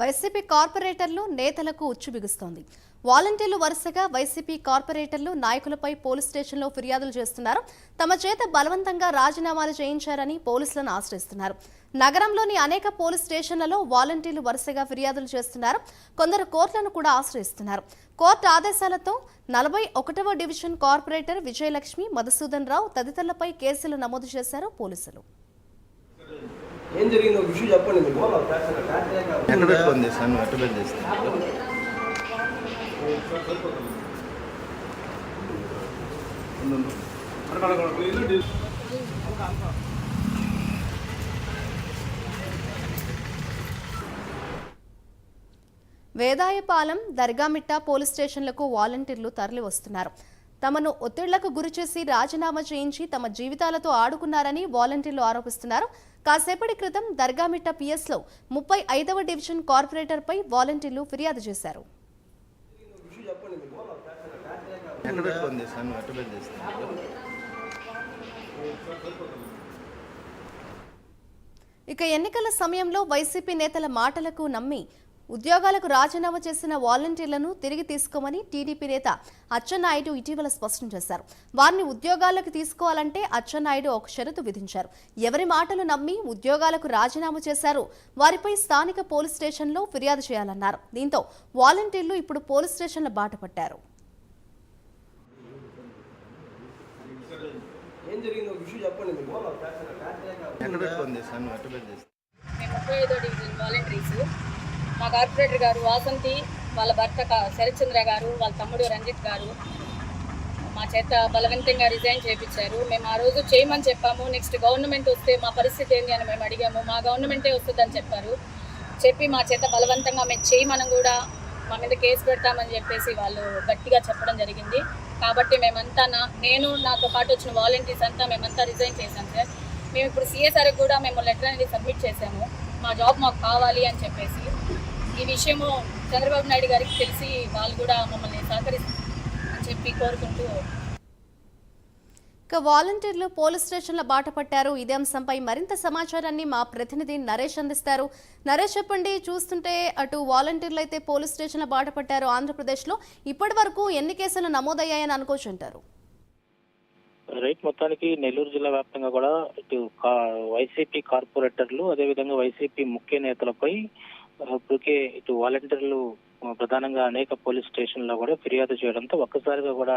YCP కార్పొరేటర్లు నేతలకు ఉచ్చు బిగుస్తోంది. వాలంటీర్లు వరుసగా వైసీపీ కార్పొరేటర్లు నాయకులపై పోలీస్ స్టేషన్లో ఫిర్యాదులు చేస్తున్నారు. తమ చేత బలవంతంగా రాజీనామాలు చేయించారని పోలీసులను ఆశ్రయిస్తున్నారు. నగరంలోని అనేక పోలీస్ స్టేషన్లలో వాలంటీర్లు వరుసగా ఫిర్యాదులు చేస్తున్నారు. కొందరు కోర్టులను కూడా ఆశ్రయిస్తున్నారు. కోర్టు ఆదేశాలతో నలభై ఒకటవ డివిజన్ కార్పొరేటర్ విజయలక్ష్మి మధుసూదన్ రావు తదితరులపై కేసులు నమోదు చేశారు పోలీసులు. ఏం జరిగిందో విషయం చెప్పండి మీకు ఎక్కడ పెట్టుకుంది సార్ ఎట్ట పెట్టి చేస్తాను? వేదాయపాలెం దర్గామిట్ట పోలీస్ స్టేషన్లకు వాలంటీర్లు తరలి వస్తున్నారు తమను ఒత్తిళ్ళకు గురిచేసి రాజీనామా చేయించి తమ జీవితాలతో ఆడుకున్నారని వాలంటీర్లు ఆరోపిస్తున్నారు. కాసేపటి క్రితం దర్గామిట్ట పిఎస్లో ముప్పై ఐదవ డివిజన్ కార్పొరేటర్పై వాలంటీర్లు ఫిర్యాదు చేశారు. ఇక ఎన్నికల సమయంలో వైసీపీ నేతల మాటలకు నమ్మి ఉద్యోగాలకు రాజీనామా చేసిన వాలంటీర్లను తిరిగి తీసుకోమని టీడీపీ నేత అచ్చెన్నాయుడు ఇటీవల స్పష్టం చేశారు. వారిని ఉద్యోగాలకు తీసుకోవాలంటే అచ్చెన్నాయుడు ఒక షరతు విధించారు. ఎవరి మాటలు నమ్మి ఉద్యోగాలకు రాజీనామా చేశారు వారిపై స్థానిక పోలీస్ స్టేషన్లో ఫిర్యాదు చేయాలన్నారు. దీంతో వాలంటీర్లు ఇప్పుడు పోలీస్ స్టేషన్ల బాట పట్టారు. మేము ముప్పై ఐదో డివిజన్ వాలంటీర్స్. మా కార్పొరేటర్ గారు వాసంతి వాళ్ళ భర్త శరత్చంద్ర గారు వాళ్ళ తమ్ముడు రంజిత్ గారు మా చేత బలవంతంగా రిజైన్ చేయించారు మేము ఆ రోజు చేయమని చెప్పాము. నెక్స్ట్ గవర్నమెంట్ వస్తే మా పరిస్థితి ఏంటి అని మేము అడిగాము. మా గవర్నమెంటే వస్తుందని చెప్పారు. చెప్పి మా చేత బలవంతంగా మేము చేయమని కూడా మా మీద కేసు పెడతామని చెప్పేసి వాళ్ళు గట్టిగా చెప్పడం జరిగింది. కాబట్టి మేమంతా నా నేను నాతో పాటు వచ్చిన వాలంటీర్స్ అంతా మేమంతా రిజైన్ చేశాం సార్. మేము ఇప్పుడు సిఎస్ఆర్కి కూడా మేము లెటర్ అనేది సబ్మిట్ చేశాము. మా జాబ్ మాకు కావాలి అని చెప్పేసి ఈ విషయము చంద్రబాబు నాయుడు గారికి తెలిసి వాళ్ళు కూడా మమ్మల్ని సహకరిస్తారు అని చెప్పి కోరుకుంటూ ఇక వాలంటీర్లు పోలీస్ స్టేషన్ల బాట పట్టారు. ఇదే అంశంపై మరింత సమాచారాన్ని మా ప్రతినిధి నరేష్ అందిస్తారు. నరేష్ చెప్పండి చూస్తుంటే అటు వాలంటీర్లు అయితే పోలీస్ స్టేషన్ల బాట పట్టారు ఆంధ్రప్రదేశ్లో. ఇప్పటి వరకు ఎన్ని కేసులు నమోదయ్యాయని అనుకోవచ్చు అంటారు. రైట్ మొత్తానికి నెల్లూరు జిల్లా వ్యాప్తంగా కూడా ఇటు కా- వైసీపీ కార్పొరేటర్లు అదేవిధంగా వైసీపీ ముఖ్య నేతలపై ఇప్పటికే ఇటు వాలంటీర్లు ప్రధానంగా అనేక పోలీస్ స్టేషన్లో కూడా ఫిర్యాదు చేయడంతో ఒక్కసారిగా కూడా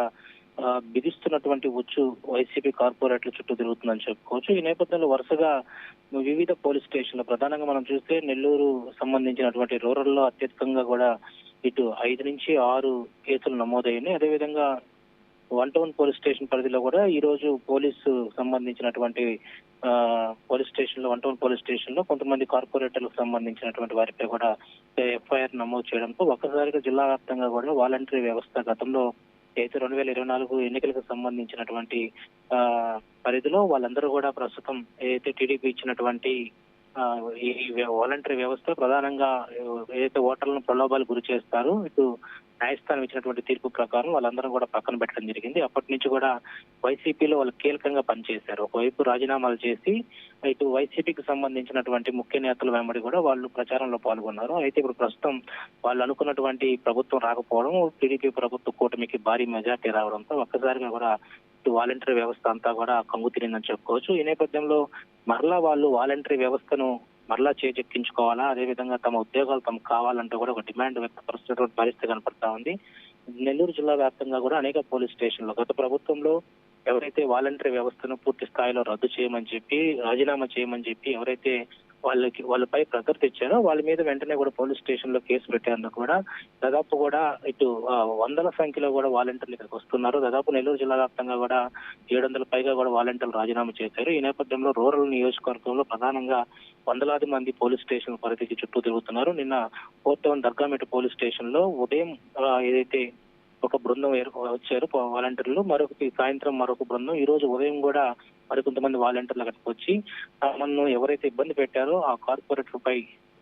బిధిస్తున్నటువంటి ఉచ్చు వైసీపీ కార్పొరేట్ల చుట్టూ తిరుగుతుందని చెప్పుకోవచ్చు. ఈ నేపథ్యంలో వరుసగా వివిధ పోలీస్ స్టేషన్లు ప్రధానంగా మనం చూస్తే నెల్లూరు సంబంధించినటువంటి రూరల్లో అత్యధికంగా కూడా ఇటు ఐదు నుంచి ఆరు కేసులు నమోదయ్యాయి. అదేవిధంగా వన్ టౌన్ పోలీస్ స్టేషన్ పరిధిలో కూడా ఈ రోజు పోలీసు సంబంధించినటువంటి పోలీస్ స్టేషన్లో వన్ టౌన్ పోలీస్ స్టేషన్లో కొంతమంది కార్పొరేటర్లకు సంబంధించినటువంటి వారిపై కూడా ఎఫ్ఐఆర్ నమోదు చేయడంతో ఒక్కసారిగా జిల్లా వ్యాప్తంగా కూడా వాలంటరీ వ్యవస్థ గతంలో అయితే రెండు వేల ఇరవై నాలుగు ఎన్నికలకు సంబంధించినటువంటి ఆ పరిధిలో వాళ్ళందరూ కూడా ప్రస్తుతం ఏదైతే టీడీపీ ఇచ్చినటువంటి ఆ, ఈ వాలంటరీ వ్యవస్థ ప్రధానంగా ఏదైతే ఓటర్లను ప్రలోభాలు గురి చేస్తారో ఇటు న్యాయస్థానం ఇచ్చినటువంటి తీర్పు ప్రకారం వాళ్ళందరం కూడా పక్కన పెట్టడం జరిగింది. అప్పటి నుంచి కూడా వైసీపీలో వాళ్ళు కీలకంగా పనిచేశారు. ఒకవైపు రాజీనామాలు చేసి ఇటు వైసీపీకి సంబంధించినటువంటి ముఖ్య నేతలు వెంబడి కూడా వాళ్ళు ప్రచారంలో పాల్గొన్నారు. అయితే ఇప్పుడు ప్రస్తుతం వాళ్ళు అనుకున్నటువంటి ప్రభుత్వం రాకపోవడం టీడీపీ ప్రభుత్వ కూటమికి భారీ మెజార్టీ రావడంతో ఒక్కసారిగా కూడా వాలంటరీ వ్యవస్థ అంతా కూడా కంగు తిరిగిందని చెప్పుకోవచ్చు. ఈ నేపథ్యంలో మరలా వాళ్ళు వాలంటరీ వ్యవస్థను మరలా చేజెక్కించుకోవాలా అదేవిధంగా తమ ఉద్యోగాలు తమకు కావాలంటూ కూడా ఒక డిమాండ్ వ్యక్తపరుస్తున్నటువంటి పరిస్థితి కనపడతా ఉంది. నెల్లూరు జిల్లా వ్యాప్తంగా కూడా అనేక పోలీస్ స్టేషన్లు గత ప్రభుత్వంలో ఎవరైతే వాలంటరీ వ్యవస్థను పూర్తి స్థాయిలో రద్దు చేయమని చెప్పి రాజీనామా చేయమని చెప్పి ఎవరైతే వాళ్ళకి వాళ్ళపై ప్రకృతి ఇచ్చారు వాళ్ళ మీద వెంటనే కూడా పోలీస్ స్టేషన్లో కేసు పెట్టేందుకు కూడా దాదాపు కూడా ఇటు వందల సంఖ్యలో కూడా వాలంటీర్లు ఇక్కడికి వస్తున్నారు. దాదాపు నెల్లూరు జిల్లా వ్యాప్తంగా కూడా ఏడు వందల పైగా కూడా వాలంటీర్లు రాజీనామా చేశారు. ఈ నేపథ్యంలో రూరల్ నియోజకవర్గంలో ప్రధానంగా వందలాది మంది పోలీస్ స్టేషన్ పరిధికి చుట్టూ తిరుగుతున్నారు. నిన్న ఫోర్ టౌన్ దర్గామెట్ పోలీస్ స్టేషన్లో ఉదయం ఏదైతే ఒక బృందం వచ్చారు వాలంటీర్లు. మరొకటి సాయంత్రం మరొక బృందం. ఈ రోజు ఉదయం కూడా మరికొంతమంది వాలంటీర్లు అక్కడికి వచ్చి తమను ఎవరైతే ఇబ్బంది పెట్టారో ఆ కార్పొరేటర్ పై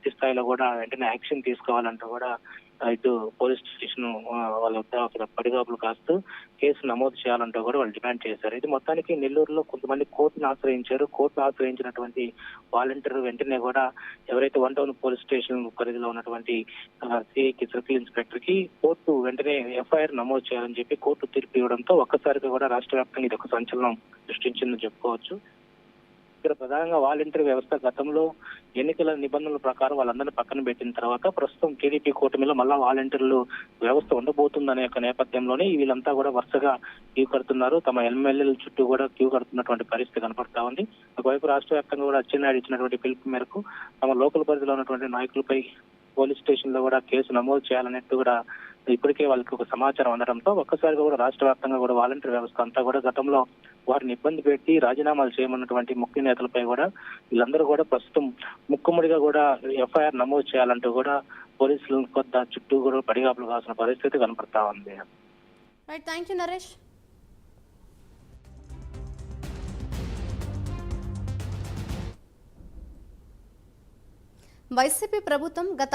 పూర్తి స్థాయిలో కూడా వెంటనే యాక్షన్ తీసుకోవాలంటూ కూడా ఇటు పోలీస్ స్టేషన్ వాళ్ళ వద్ద అక్కడ పడిగాపులు కాస్తూ కేసు నమోదు చేయాలంటూ కూడా వాళ్ళు డిమాండ్ చేశారు. ఇది మొత్తానికి నెల్లూరులో కొంతమంది కోర్టును ఆశ్రయించారు. కోర్టును ఆశ్రయించినటువంటి వాలంటీర్ వెంటనే కూడా ఎవరైతే వన్ టౌన్ పోలీస్ స్టేషన్ పరిధిలో ఉన్నటువంటి సిఐకి సర్కిల్ ఇన్స్పెక్టర్కి కోర్టు వెంటనే ఎఫ్ఐఆర్ నమోదు చేయాలని చెప్పి కోర్టు తీర్పు ఇవ్వడంతో ఒక్కసారిగా కూడా రాష్ట్ర వ్యాప్తంగా ఇది ఒక సంచలనం సృష్టించిందని చెప్పుకోవచ్చు. ఇక్కడ ప్రధానంగా వాలంటీర్ వ్యవస్థ గతంలో ఎన్నికల నిబంధనల ప్రకారం వాళ్ళందరినీ పక్కన పెట్టిన తర్వాత ప్రస్తుతం టీడీపీ కూటమిలో మళ్ళా వాలంటీర్లు వ్యవస్థ ఉండబోతుందనే యొక్క నేపథ్యంలోనే వీళ్ళంతా కూడా వరుసగా క్యూ కడుతున్నారు. తమ ఎమ్మెల్యేల చుట్టూ కూడా క్యూ కడుతున్నటువంటి పరిస్థితి కనపడతా ఉంది. ఒకవైపు రాష్ట్ర వ్యాప్తంగా కూడా అచ్చెన్నాయుడు ఇచ్చినటువంటి పిలుపు మేరకు తమ లోకల్ పరిధిలో ఉన్నటువంటి నాయకులపై పోలీస్ స్టేషన్లో కూడా కేసు నమోదు చేయాలన్నట్టు కూడా ఇప్పటికే వాళ్ళకి ఒక సమాచారం అందడంతో ఒక్కసారిగా కూడా రాష్ట్ర వ్యాప్తంగా కూడా వాలంటీర్ వ్యవస్థ అంతా కూడా గతంలో వారిని ఇబ్బంది పెట్టి రాజీనామాలు చేయమన్నటువంటి ముఖ్య నేతలపై కూడా వీళ్ళందరూ కూడా ప్రస్తుతం ముక్కుముడిగా కూడా ఎఫ్ఐఆర్ నమోదు చేయాలంటూ కూడా పోలీసులు కొద్ద చుట్టూ కూడా పడిగాపులు కావాల్సిన పరిస్థితి కనపడతా ఉంది. థ్యాంక్ యూ నరేష్ వైసీపీ ప్రభుత్వం గత